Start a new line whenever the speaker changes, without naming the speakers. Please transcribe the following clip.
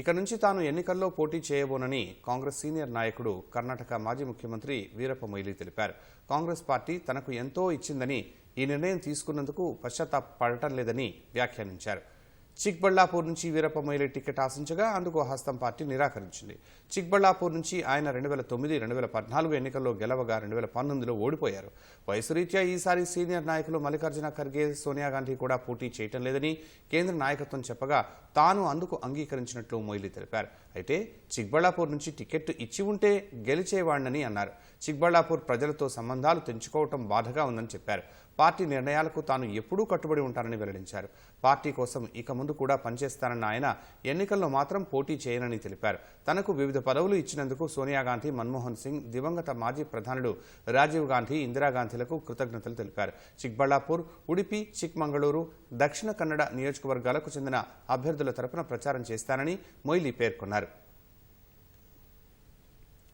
ఇక నుంచి తాను ఎన్నికల్లో పోటీ చేయబోనని కాంగ్రెస్ సీనియర్ నాయకుడు కర్ణాటక మాజీ ముఖ్యమంత్రి వీరప్ప మొయిలీ తెలిపారు. కాంగ్రెస్ పార్టీ తనకు ఎంతో ఇచ్చిందని ఈ నిర్ణయం తీసుకున్నందుకు పశ్చాత్తాపడటం లేదని వ్యాఖ్యానించారు. చిక్బళ్ళాపూర్ నుంచి వీరప్ప మొయిలీ టికెట్ ఆశించగా అందుకు హస్తం పార్టీ నిరాకరించింది. చిక్బళ్ళాపూర్ నుంచి ఆయన రెండు వేల తొమ్మిది రెండు వేల పద్నాలుగు ఎన్నికల్లో గెలవగా రెండు వేల పంతొమ్మిదిలో ఓడిపోయారు. వయసు రీత్యా ఈసారి సీనియర్ నాయకులు మల్లికార్జున ఖర్గే సోనియా గాంధీ కూడా పోటీ చేయటం లేదని కేంద్ర నాయకత్వం చెప్పగా తాను అందుకు అంగీకరించినట్లు మొయిలీ తెలిపారు. అయితే చిక్బళ్ళాపూర్ నుంచి టికెట్ ఇచ్చి ఉంటే గెలిచేవాడినని అన్నారు. చిక్బళ్ళాపూర్ ప్రజలతో సంబంధాలు తెంచుకోవటం బాధగా ఉందని చెప్పారు. పార్టీ నిర్ణయాలకు తాను ఎప్పుడూ కట్టుబడి ఉంటానని వెల్లడించారు. పార్టీ కోసం ఇక ముందు కూడా పనిచేస్తానన్న ఆయన ఎన్నికల్లో మాత్రం పోటీ చేయనని తెలిపారు. తనకు వివిధ పదవులు ఇచ్చినందుకు సోనియా గాంధీ మన్మోహన్ సింగ్ దివంగత మాజీ ప్రధానుడు రాజీవ్ గాంధీ ఇందిరాగాంధీలకు కృతజ్ఞతలు తెలిపారు. చిక్బళ్ళాపూర్ ఉడిపి చిక్మంగళూరు దక్షిణ కన్నడ నియోజకవర్గాలకు చెందిన అభ్యర్థుల తరపున ప్రచారం చేస్తానని మొయిలీ పేర్కొన్నారు